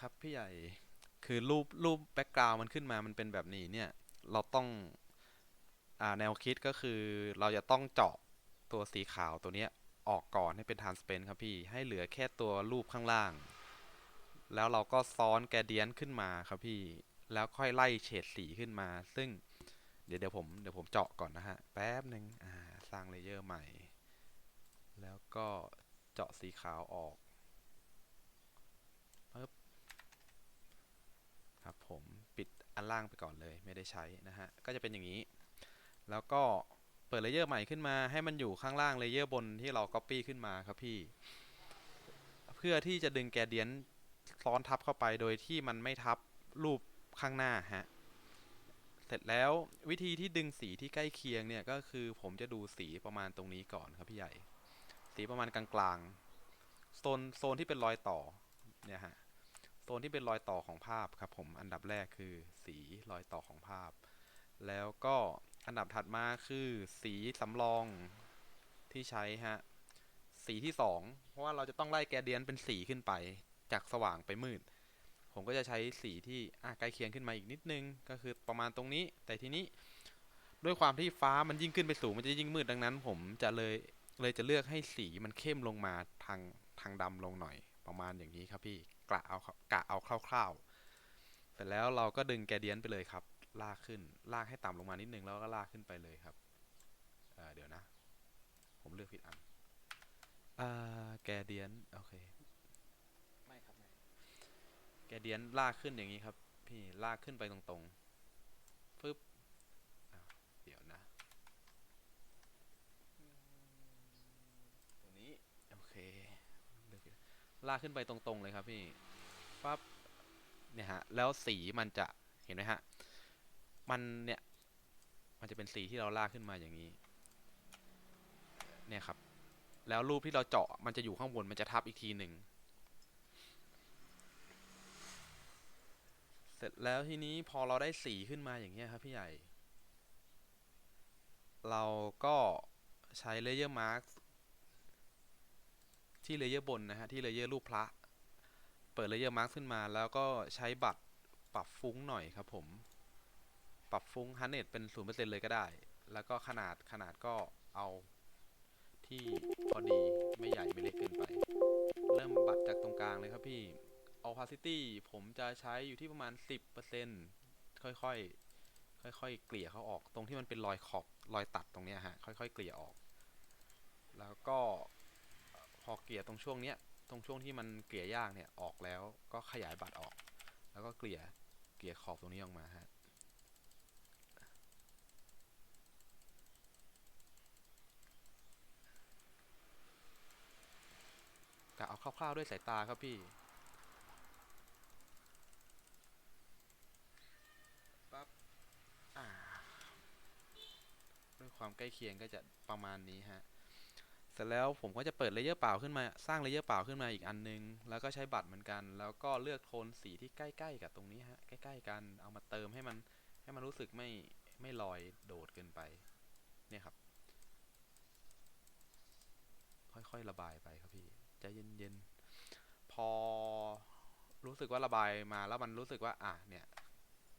ครับพี่ใหญ่คือรูปรูปแบ็กกราวมันขึ้นมามันเป็นแบบนี้เนี่ยเราต้องอ่าแนวคิดก็คือเราจะต้องเจาะตัวสีขาวตัวเนี้ยออกก่อนให้เป็นท r นสเปนครับพี่ให้เหลือแค่ตัวรูปข้างล่าง แล้วเราก็ซ้อนแกเดียนขึ้นมาครับพี่แล้วค่อยไล่เฉดสีขึ้นมา ซึ่งเดี๋ยวเดี๋ยวผมเดี๋ยวผมเจาะก่อนนะฮะ แป๊บหนึ่งอ่าสร้างเลเยอร์ใหม่ แล้วก็เจาะสีขาวออก ครับผมปิด อันล่างไปก่อนเลยไม่ได้ใช้นะฮะ ก็จะเป็นอย่างนี้ แล้วก็เปิดเลเยอร์ใหม่ขึ้นมาให้มันอยู่ข้างล่างเลเยอร์บนที่เรา Copy ขึ้นมาครับพี่ เพื่อที่จะดึงแกเดียนซ้อนทับเข้าไปโดยที่มันไม่ทับรูปข้างหน้าฮะ เสร็จแล้ววิธีที่ดึงสีที่ใกล้เคียงเนี่ยก็คือผมจะดูสีประมาณตรงนี้ก่อนครับพี่ใหญ่ สีประมาณกลางๆโซนโซนที่เป็นรอยต่อเนี่ยฮะ โซนที่เป็นรอยต่อของภาพครับผมอันดับแรกคือสีรอยต่อของภาพ แล้วก็อันดับถัดมาคือสีสำรองที่ใช้ฮะสีที่สองเพราะว่าเราจะต้องไล่แกเดียนเป็นสีขึ้นไปจากสว่างไปมืด ผมก็จะใช้สีที่ใกล้เคียงขึ้นมาอีกนิดนึง ก็คือประมาณตรงนี้ แต่ทีนี้ด้วยความที่ฟ้ามันยิ่งขึ้นไปสูงมันจะยิ่งมืดดังนั้น ผมจะเลยเลยจะเลือกให้สีมันเข้มลงมาทางทางดำลงหน่อย ประมาณอย่างนี้ครับพี่กะเอากะเอาคร่าวๆเสร็จแล้วเราก็ดึงแกเดียนไปเลยครับ ลากขึ้นลากให้ต่ำลงมานิดนึงแล้วก็ลากขึ้นไปเลยครับเเดี๋ยวนะ ผมเลือกผิดอันอ่าแกเดียนโอเคไม่ครับไม่แกเดียนลากขึ้นอย่างนี้ครับ พี่ลากขึ้นไปตรงๆฟึบอ้าวเดี๋ยวนะ ตรงนี้ โอเคเลือกผิด ลากขึ้นไปตรงๆเลยครับพี่ปั๊บเนี่ยฮะแล้วสีมันจะเห็นไหมฮะมันเนี่ยมันจะเป็นสีที่เราลากขึ้นมาอย่างนี้เนี่ยครับแล้วรูปที่เราเจาะมันจะอยู่ข้างบนมันจะทับอีกทีหนึ่งเสร็จแล้วทีนี้พอเราได้สีขึ้นมาอย่างเงี้ยครับพี่ใหญ่ เราก็ใช้เลเยอร์มาร์ก ที่เลเยอร์บนนะฮะที่เลเยอร์รูปพระ เปิดเลเยอร์มาร์กขึ้นมา แล้วก็ใช้บัตรปรับฟุ้งหน่อยครับผม ปรับฟุ้งฮันเนตเป็นศูนย์เปอร์เซ็นต์เลยก็ได้ แล้วก็ขนาดขนาดก็เอาที่พอดีไม่ใหญ่ไม่เล็กเกินไป เริ่มบัตรจากตรงกลางเลยครับพี่ opacity ผมจะใช้อยู่ที่ประมาณ 10%ค่อยๆ ค่อยๆ เกลี่ยเขาออก ตรงที่มันเป็นรอยขอบ รอยตัดตรงนี้ฮะ ค่อยๆ เกลี่ยออก แล้วก็ อเกลี่ยตรงช่วงเนี้ยตรงช่วงที่มันเกลี่ยยากเนี่ยออกแล้วก็ขยายบัตรออก แล้วก็เกลี่ยเกลี่ยขอบตรงนี้ออกมาฮะกะเอาคร่าวๆด้วยสายตาครับพี่ปั๊บอ่าด้วยความใกล้เคียงก็จะประมาณนี้ฮะ เสร็จแล้วผมก็จะเปิดเลเยอร์เปล่าขึ้นมา สร้างเลเยอร์เปล่าขึ้นมาอีกอันนึง แล้วก็ใช้บัตรเหมือนกัน แล้วก็เลือกโทนสีที่ใกล้ ๆ กับตรงนี้ฮะ ใกล้ ๆ กัน เอามาเติมให้มันให้มันรู้สึกไม่ไม่ลอยโดดเกินไป เนี่ยครับ ค่อยๆระบายไปครับพี่ใจเย็นๆ พอรู้สึกว่าระบายมาแล้วมันรู้สึกว่า อะ เนี่ย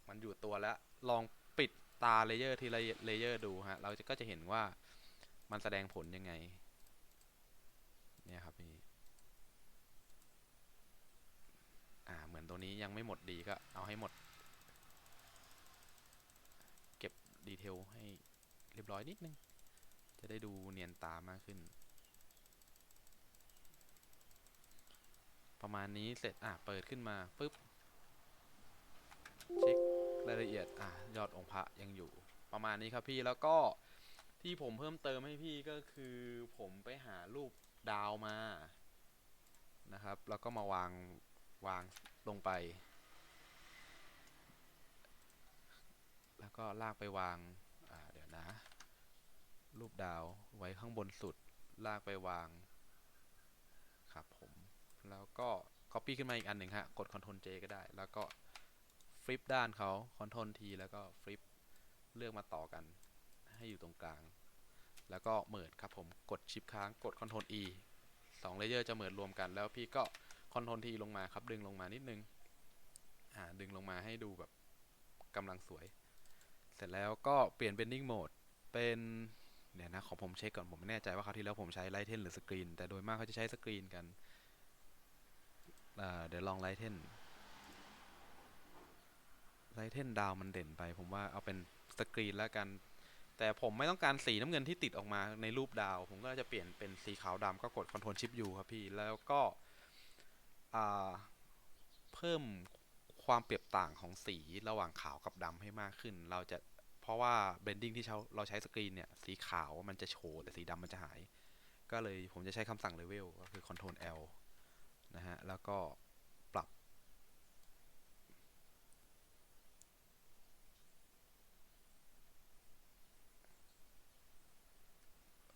มันอยู่ตัวแล้ว ลองปิดตาเลเยอร์ทีละเลเยอร์ดูฮะ เราจะก็จะเห็นว่ามันแสดงผลยังไง เนี่ยครับพี่ ตัวนี้ยังไม่หมดดีก็เอาให้หมด เก็บดีเทลให้เรียบร้อยนิดนึง จะได้ดูเนียนตามากขึ้น ประมาณนี้เสร็จอะเปิดขึ้นมาปุ๊บเช็ครายละเอียดอะยอดองค์พระยังอยู่ ประมาณนี้ครับพี่แล้วก็ที่ผมเพิ่มเติมให้พี่ก็คือผมไปหารูปดาวมานะครับ แล้วก็มาวาง วางลงไป แล้วก็ลากไปวางเดี๋ยวนะ รูปดาวไว้ข้างบนสุด ลากไปวาง ครับผม แล้วก็ Copy ขึ้นมาอีกอันหนึ่งฮะ กด Ctrl J ก็ได้ แล้วก็ฟลิปด้านเขา Ctrl T แล้วก็ฟลิปเลือกมาต่อกัน ให้อยู่ตรงกลาง แล้วก็เมิดครับผม กดชิปค้าง กด Ctrl E สองเลเยอร์จะเมิดรวมกัน แล้วพี่ก็ Ctrl T ลทีลงมาครับ ดึงลงมานิดนึงหาดึงลงมาให้ดูแบบกำลังสวย เสร็จแล้วก็เปลี่ยน bending mode เป็นเดี๋ยวนะของผมเช็คก่อนผมไม่แน่ใจว่าคราวที่แล้วผมใช้ไลท์เทนหรือสกรีนแต่โดยมากเขาจะใช้สกรีนกันเดี๋ยวลองไลท์เทนไลท์เทนดาวมันเด่นไป ผมว่าเอาเป็นสกรีนแล้วกัน แต่ผมไม่ต้องการสีน้ำเงินที่ติดออกมาในรูปดาว ผมก็จะเปลี่ยนเป็นสีขาวดำก็กด Ctrl Shift U ครับพี่ แล้วก็ เพิ่มความเปรียบต่างของสีระหว่างขาวกับดำให้มากขึ้น เราจะเพราะว่า blending ที่เราใช้สกรีนเนี่ยสีขาวมันจะโชว์แต่สีดำมันจะหาย ก็เลยผมจะใช้คำสั่ง level ก็คือ Ctrl L นะฮะ แล้วก็ปรับ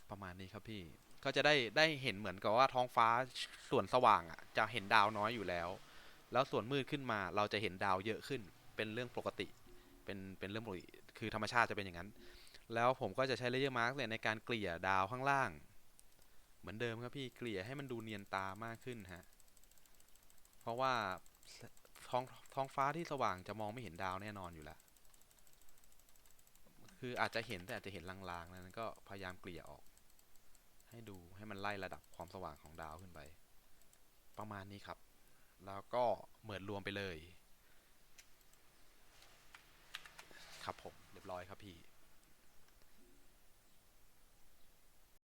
ประมาณ นี้ครับพี่ ก็จะได้ได้เห็นเหมือนกับว่าท้องฟ้าส่วนสว่างอะจะเห็นดาวน้อยอยู่แล้ว แล้วส่วนมืดขึ้นมาเราจะเห็นดาวเยอะขึ้น เป็นเรื่องปกติ เป็นเป็นเรื่องปกติ คือธรรมชาติจะเป็นอย่างนั้น แล้วผมก็จะใช้เลเยอร์มาร์กเนี่ยในการเกลี่ยดาวข้างล่าง เหมือนเดิมครับพี่ เกลี่ยให้มันดูเนียนตามากขึ้นฮะ เพราะว่าท้องท้องฟ้าที่สว่างจะมองไม่เห็นดาวแน่นอนอยู่แล้วคืออาจจะเห็นแต่อาจจะเห็นลางๆนั้นก็พยายามเกลี่ยออก ให้ดูให้มันไล่ระดับความสว่างของดาวขึ้นไป ประมาณนี้ครับ แล้วก็เหมือนรวมไปเลย ครับผมเรียบร้อยครับพี่